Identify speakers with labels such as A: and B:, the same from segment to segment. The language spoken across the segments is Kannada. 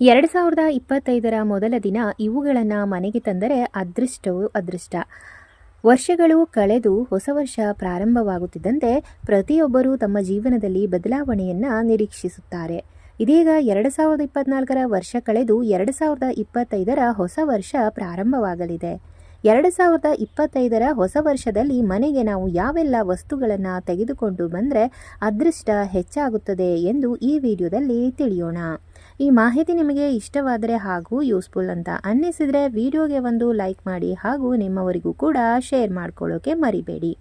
A: ಎರಡು ಸಾವಿರದ ಇಪ್ಪತ್ತೈದರ ಮೊದಲ ದಿನ ಇವುಗಳನ್ನು ಮನೆಗೆ ತಂದರೆ ಅದೃಷ್ಟವು ಅದೃಷ್ಟ. ವರ್ಷಗಳು ಕಳೆದು ಹೊಸ ವರ್ಷ ಪ್ರಾರಂಭವಾಗುತ್ತಿದ್ದಂತೆ ಪ್ರತಿಯೊಬ್ಬರೂ ತಮ್ಮ ಜೀವನದಲ್ಲಿ ಬದಲಾವಣೆಯನ್ನು ನಿರೀಕ್ಷಿಸುತ್ತಾರೆ. ಇದೀಗ ಎರಡು ಸಾವಿರದ ಇಪ್ಪತ್ನಾಲ್ಕರ ವರ್ಷ ಕಳೆದು ಎರಡು ಸಾವಿರದ ಇಪ್ಪತ್ತೈದರ ಹೊಸ ವರ್ಷ ಪ್ರಾರಂಭವಾಗಲಿದೆ. ಎರಡು ಸಾವಿರದ ಇಪ್ಪತ್ತೈದರ ಹೊಸ ವರ್ಷದಲ್ಲಿ ಮನೆಗೆ ನಾವು ಯಾವೆಲ್ಲ ವಸ್ತುಗಳನ್ನು ತೆಗೆದುಕೊಂಡು ಬಂದರೆ ಅದೃಷ್ಟ ಹೆಚ್ಚಾಗುತ್ತದೆ ಎಂದು ಈ ವಿಡಿಯೋದಲ್ಲಿ ತಿಳಿಯೋಣ. ಈ ಮಾಹಿತಿ ನಿಮಗೆ ಇಷ್ಟವಾದರೆ ಹಾಗೂ ಯೂಸ್ಫುಲ್ ಅಂತ ಅನ್ನಿಸಿದರೆ ವಿಡಿಯೋಗೆ ಒಂದು ಲೈಕ್ ಮಾಡಿ ಹಾಗೂ ನಿಮ್ಮವರಿಗೂ ಕೂಡ ಶೇರ್ ಮಾಡ್ಕೊಳ್ಳೋಕೆ ಮರಿಬೇಡಿ.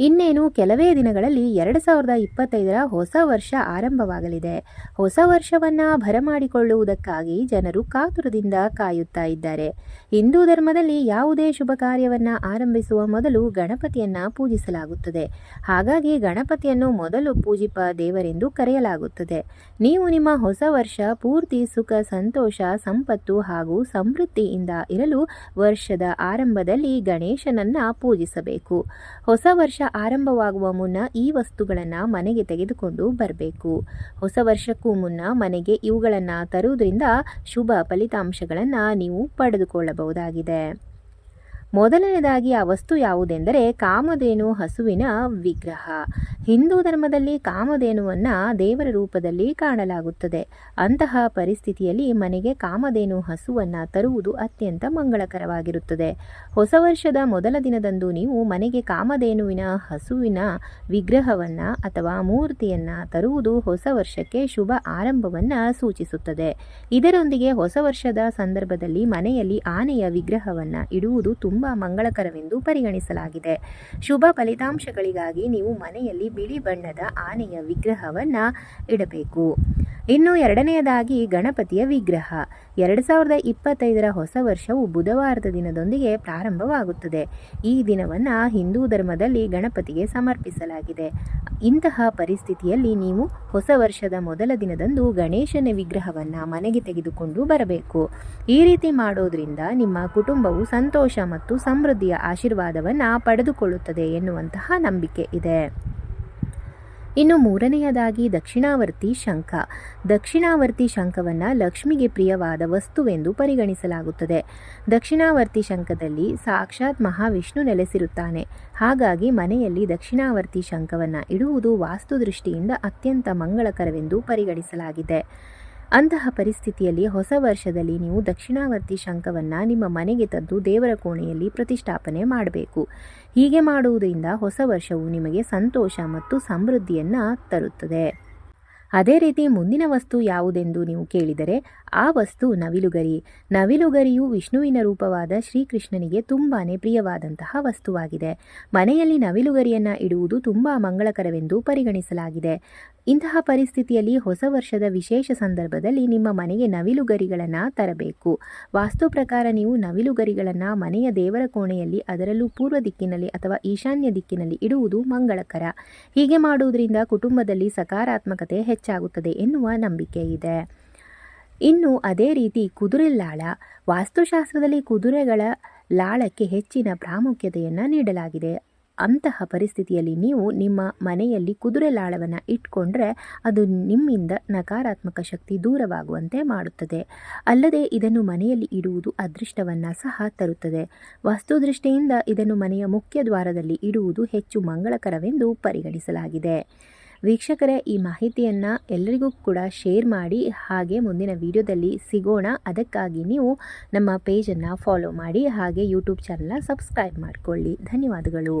A: ಇನ್ನೇನು ಕೆಲವೇ ದಿನಗಳಲ್ಲಿ ಎರಡು ಸಾವಿರದ ಇಪ್ಪತ್ತೈದರ ಹೊಸ ವರ್ಷ ಆರಂಭವಾಗಲಿದೆ. ಹೊಸ ವರ್ಷವನ್ನು ಬರಮಾಡಿಕೊಳ್ಳುವುದಕ್ಕಾಗಿ ಜನರು ಕಾತುರದಿಂದ ಕಾಯುತ್ತಾ ಇದ್ದಾರೆ. ಹಿಂದೂ ಧರ್ಮದಲ್ಲಿ ಯಾವುದೇ ಶುಭ ಕಾರ್ಯವನ್ನು ಆರಂಭಿಸುವ ಮೊದಲು ಗಣಪತಿಯನ್ನು ಪೂಜಿಸಲಾಗುತ್ತದೆ. ಹಾಗಾಗಿ ಗಣಪತಿಯನ್ನು ಮೊದಲು ಪೂಜಿಪ ದೇವರೆಂದು ಕರೆಯಲಾಗುತ್ತದೆ. ನೀವು ನಿಮ್ಮ ಹೊಸ ವರ್ಷ ಪೂರ್ತಿ ಸುಖ, ಸಂತೋಷ, ಸಂಪತ್ತು ಹಾಗೂ ಸಮೃದ್ಧಿಯಿಂದ ಇರಲು ವರ್ಷದ ಆರಂಭದಲ್ಲಿ ಗಣೇಶನನ್ನ ಪೂಜಿಸಬೇಕು. ಹೊಸ ವರ್ಷ ಆರಂಭವಾಗುವ ಮುನ್ನ ಈ ವಸ್ತುಗಳನ್ನು ಮನೆಗೆ ತೆಗೆದುಕೊಂಡು ಬರಬೇಕು. ಹೊಸ ವರ್ಷಕ್ಕೂ ಮುನ್ನ ಮನೆಗೆ ಇವುಗಳನ್ನು ತರುವುದರಿಂದ ಶುಭ ಫಲಿತಾಂಶಗಳನ್ನು ನೀವು ಪಡೆದುಕೊಳ್ಳಬಹುದಾಗಿದೆ. ಮೊದಲನೇದಾಗಿ ಆ ವಸ್ತು ಯಾವುದೆಂದರೆ ಕಾಮಧೇನು ಹಸುವಿನ ವಿಗ್ರಹ. ಹಿಂದೂ ಧರ್ಮದಲ್ಲಿ ಕಾಮಧೇನುವನ್ನು ದೇವರ ರೂಪದಲ್ಲಿ ಕಾಣಲಾಗುತ್ತದೆ. ಅಂತಹ ಪರಿಸ್ಥಿತಿಯಲ್ಲಿ ಮನೆಗೆ ಕಾಮಧೇನು ಹಸುವನ್ನು ತರುವುದು ಅತ್ಯಂತ ಮಂಗಳಕರವಾಗಿರುತ್ತದೆ. ಹೊಸ ವರ್ಷದ ಮೊದಲ ದಿನದಂದು ನೀವು ಮನೆಗೆ ಕಾಮಧೇನುವಿನ ಹಸುವಿನ ವಿಗ್ರಹವನ್ನು ಅಥವಾ ಮೂರ್ತಿಯನ್ನು ತರುವುದು ಹೊಸ ವರ್ಷಕ್ಕೆ ಶುಭ ಆರಂಭವನ್ನು ಸೂಚಿಸುತ್ತದೆ. ಇದರೊಂದಿಗೆ ಹೊಸ ವರ್ಷದ ಸಂದರ್ಭದಲ್ಲಿ ಮನೆಯಲ್ಲಿ ಆನೆಯ ವಿಗ್ರಹವನ್ನು ಇಡುವುದು ತುಂಬ ತುಂಬ ಮಂಗಳಕರವೆಂದು ಪರಿಗಣಿಸಲಾಗಿದೆ. ಶುಭ ಫಲಿತಾಂಶಗಳಿಗಾಗಿ ನೀವು ಮನೆಯಲ್ಲಿ ಬಿಳಿ ಬಣ್ಣದ ಆನೆಯ ವಿಗ್ರಹವನ್ನು ಇಡಬೇಕು. ಇನ್ನು ಎರಡನೆಯದಾಗಿ ಗಣಪತಿಯ ವಿಗ್ರಹ. ಎರಡು ಸಾವಿರದ ಇಪ್ಪತ್ತೈದರ ಹೊಸ ವರ್ಷವು ಬುಧವಾರದ ದಿನದೊಂದಿಗೆ ಪ್ರಾರಂಭವಾಗುತ್ತದೆ. ಈ ದಿನವನ್ನು ಹಿಂದೂ ಧರ್ಮದಲ್ಲಿ ಗಣಪತಿಗೆ ಸಮರ್ಪಿಸಲಾಗಿದೆ. ಇಂತಹ ಪರಿಸ್ಥಿತಿಯಲ್ಲಿ ನೀವು ಹೊಸ ವರ್ಷದ ಮೊದಲ ದಿನದಂದು ಗಣೇಶನ ವಿಗ್ರಹವನ್ನು ಮನೆಗೆ ತೆಗೆದುಕೊಂಡು ಬರಬೇಕು. ಈ ರೀತಿ ಮಾಡೋದ್ರಿಂದ ನಿಮ್ಮ ಕುಟುಂಬವು ಸಂತೋಷ ಮತ್ತು ಸಮೃದ್ಧಿಯ ಆಶೀರ್ವಾದವನ್ನು ಪಡೆದುಕೊಳ್ಳುತ್ತದೆ ಎನ್ನುವಂತಹ ನಂಬಿಕೆ ಇದೆ. ಇನ್ನು ಮೂರನೆಯದಾಗಿ ದಕ್ಷಿಣಾವರ್ತಿ ಶಂಖ. ದಕ್ಷಿಣಾವರ್ತಿ ಶಂಖವನ್ನು ಲಕ್ಷ್ಮಿಗೆ ಪ್ರಿಯವಾದ ವಸ್ತುವೆಂದು ಪರಿಗಣಿಸಲಾಗುತ್ತದೆ. ದಕ್ಷಿಣಾವರ್ತಿ ಶಂಖದಲ್ಲಿ ಸಾಕ್ಷಾತ್ ಮಹಾವಿಷ್ಣು ನೆಲೆಸಿರುತ್ತಾನೆ. ಹಾಗಾಗಿ ಮನೆಯಲ್ಲಿ ದಕ್ಷಿಣಾವರ್ತಿ ಶಂಖವನ್ನು ಇಡುವುದು ವಾಸ್ತುದೃಷ್ಟಿಯಿಂದ ಅತ್ಯಂತ ಮಂಗಳಕರವೆಂದು ಪರಿಗಣಿಸಲಾಗಿದೆ. ಅಂತಹ ಪರಿಸ್ಥಿತಿಯಲ್ಲಿ ಹೊಸ ವರ್ಷದಲ್ಲಿ ನೀವು ದಕ್ಷಿಣಾವರ್ತಿ ಶಂಖವನ್ನು ನಿಮ್ಮ ಮನೆಗೆ ತಂದು ದೇವರ ಕೋಣೆಯಲ್ಲಿ ಪ್ರತಿಷ್ಠಾಪನೆ ಮಾಡಬೇಕು. ಹೀಗೆ ಮಾಡುವುದರಿಂದ ಹೊಸ ವರ್ಷವು ನಿಮಗೆ ಸಂತೋಷ ಮತ್ತು ಸಮೃದ್ಧಿಯನ್ನು ತರುತ್ತದೆ. ಅದೇ ರೀತಿ ಮುಂದಿನ ವಸ್ತು ಯಾವುದೆಂದು ನೀವು ಕೇಳಿದರೆ ಆ ವಸ್ತು ನವಿಲುಗರಿ. ನವಿಲುಗರಿಯು ವಿಷ್ಣುವಿನ ರೂಪವಾದ ಶ್ರೀಕೃಷ್ಣನಿಗೆ ತುಂಬಾ ಪ್ರಿಯವಾದಂತಹ ವಸ್ತುವಾಗಿದೆ. ಮನೆಯಲ್ಲಿ ನವಿಲುಗರಿಯನ್ನು ಇಡುವುದು ತುಂಬ ಮಂಗಳಕರವೆಂದು ಪರಿಗಣಿಸಲಾಗಿದೆ. ಇಂತಹ ಪರಿಸ್ಥಿತಿಯಲ್ಲಿ ಹೊಸ ವರ್ಷದ ವಿಶೇಷ ಸಂದರ್ಭದಲ್ಲಿ ನಿಮ್ಮ ಮನೆಗೆ ನವಿಲುಗರಿಗಳನ್ನು ತರಬೇಕು. ವಾಸ್ತು ಪ್ರಕಾರ ನೀವು ನವಿಲುಗರಿಗಳನ್ನು ಮನೆಯ ದೇವರ ಕೋಣೆಯಲ್ಲಿ, ಅದರಲ್ಲೂ ಪೂರ್ವ ದಿಕ್ಕಿನಲ್ಲಿ ಅಥವಾ ಈಶಾನ್ಯ ದಿಕ್ಕಿನಲ್ಲಿ ಇಡುವುದು ಮಂಗಳಕರ. ಹೀಗೆ ಮಾಡುವುದರಿಂದ ಕುಟುಂಬದಲ್ಲಿ ಸಕಾರಾತ್ಮಕತೆ ಹೆಚ್ಚಾಗುತ್ತದೆ ಎನ್ನುವ ನಂಬಿಕೆ ಇದೆ. ಇನ್ನು ಅದೇ ರೀತಿ ಕುದುರೆ ಲಾಳ, ವಾಸ್ತುಶಾಸ್ತ್ರದಲ್ಲಿ ಕುದುರೆಗಳ ಲಾಳಕ್ಕೆ ಹೆಚ್ಚಿನ ಪ್ರಾಮುಖ್ಯತೆಯನ್ನು ನೀಡಲಾಗಿದೆ. ಅಂತಹ ಪರಿಸ್ಥಿತಿಯಲ್ಲಿ ನೀವು ನಿಮ್ಮ ಮನೆಯಲ್ಲಿ ಕುದುರೆ ಲಾಳವನ್ನು ಇಟ್ಕೊಂಡ್ರೆ ಅದು ನಿಮ್ಮಿಂದ ನಕಾರಾತ್ಮಕ ಶಕ್ತಿ ದೂರವಾಗುವಂತೆ ಮಾಡುತ್ತದೆ. ಅಲ್ಲದೆ ಇದನ್ನು ಮನೆಯಲ್ಲಿ ಇಡುವುದು ಅದೃಷ್ಟವನ್ನು ಸಹ ತರುತ್ತದೆ. ವಾಸ್ತುದೃಷ್ಟಿಯಿಂದ ಇದನ್ನು ಮನೆಯ ಮುಖ್ಯ ದ್ವಾರದಲ್ಲಿ ಇಡುವುದು ಹೆಚ್ಚು ಮಂಗಳಕರವೆಂದು ಪರಿಗಣಿಸಲಾಗಿದೆ. ವೀಕ್ಷಕರೇ, ಈ ಮಾಹಿತಿಯನ್ನು ಎಲ್ಲರಿಗೂ ಕೂಡ ಶೇರ್ ಮಾಡಿ, ಹಾಗೆ ಮುಂದಿನ ವಿಡಿಯೋದಲ್ಲಿ ಸಿಗೋಣ. ಅದಕ್ಕಾಗಿ ನೀವು ನಮ್ಮ ಪೇಜನ್ನು ಫಾಲೋ ಮಾಡಿ, ಹಾಗೆ ಯೂಟ್ಯೂಬ್ ಚಾನಲ್ನ ಸಬ್ಸ್ಕ್ರೈಬ್ ಮಾಡಿಕೊಳ್ಳಿ. ಧನ್ಯವಾದಗಳು.